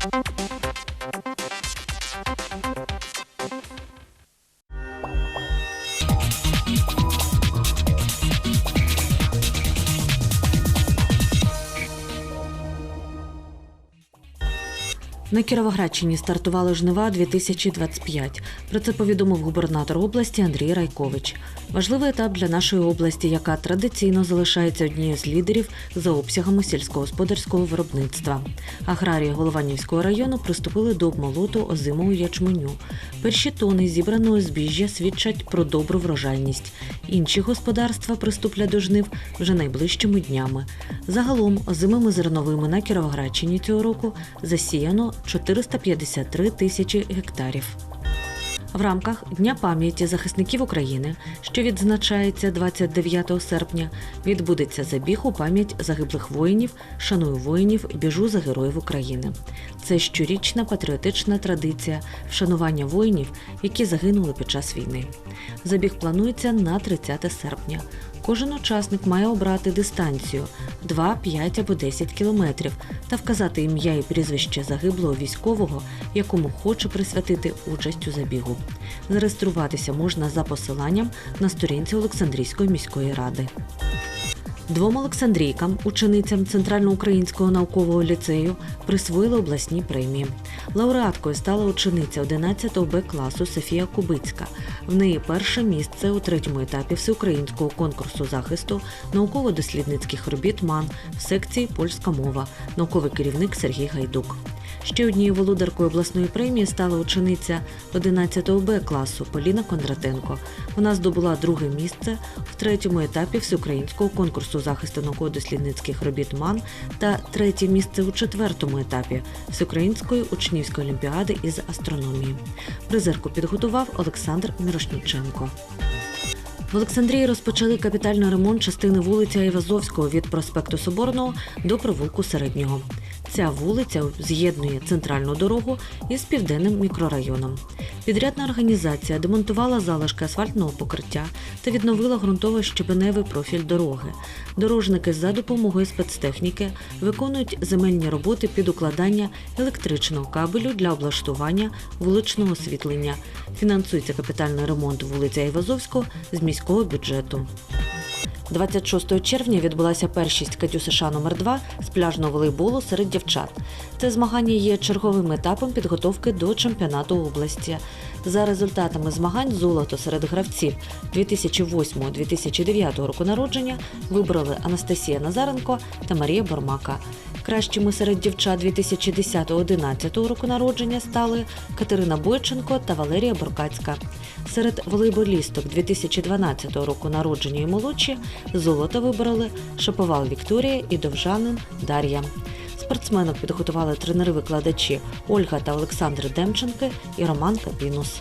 Thank you. На Кіровоградщині стартували жнива 2025. Про це повідомив губернатор області Андрій Райкович. Важливий етап для нашої області, яка традиційно залишається однією з лідерів за обсягами сільськогосподарського виробництва. Аграрії Голованівського району приступили до обмолоту озимого ячменю. Перші тони зібраного збіжжя свідчать про добру врожайність. Інші господарства приступлять до жнив вже найближчими днями. Загалом озимими зерновими на Кіровоградщині цього року засіяно 453 тисячі гектарів. В рамках Дня пам'яті захисників України, що відзначається 29 серпня, відбудеться забіг у пам'ять загиблих воїнів, шаную воїнів, біжу за героїв України. Це щорічна патріотична традиція вшанування воїнів, які загинули під час війни. Забіг планується на 30 серпня. Кожен учасник має обрати дистанцію 2, 5 або 10 кілометрів та вказати ім'я і прізвище загиблого військового, якому хоче присвятити участь у забігу. Зареєструватися можна за посиланням на сторінці Олександрійської міської ради. Двом Олександрійкам, ученицям Центральноукраїнського наукового ліцею, присвоїли обласні премії. Лауреаткою стала учениця 11 Б класу Софія Кубицька. В неї перше місце у третьому етапі всеукраїнського конкурсу захисту науково-дослідницьких робіт МАН в секції Польська мова, науковий керівник Сергій Гайдук. Ще однією володаркою обласної премії стала учениця 11 Б класу Поліна Кондратенко. Вона здобула друге місце в третьому етапі всеукраїнського конкурсу захисту науково-дослідницьких робіт МАН та третє місце у четвертому етапі всеукраїнської учнівської олімпіади із астрономії. Призерку підготував Олександр Мірошніченко. В Олександрії розпочали капітальний ремонт частини вулиці Айвазовського від проспекту Соборного до провулку Середнього. Ця вулиця з'єднує центральну дорогу із південним мікрорайоном. Підрядна організація демонтувала залишки асфальтного покриття та відновила ґрунтово-щебеневий профіль дороги. Дорожники за допомогою спецтехніки виконують земельні роботи під укладання електричного кабелю для облаштування вуличного освітлення. Фінансується капітальний ремонт вулиці Айвазовського з міського бюджету. 26 червня відбулася першість Катю США номер 2 з пляжного волейболу серед дівчат. Це змагання є черговим етапом підготовки до чемпіонату області. За результатами змагань золото серед гравців 2008-2009 року народження вибрали Анастасія Назаренко та Марія Бормака. Кращими серед дівчат 2010-2011 року народження стали Катерина Бойченко та Валерія Боркацька. Серед волейболісток 2012 року народження і молодші золото вибрали Шаповал Вікторія і Довжанин Дар'я. Спортсменок підготували тренери-викладачі Ольга та Олександр Демченки і Роман Капінус.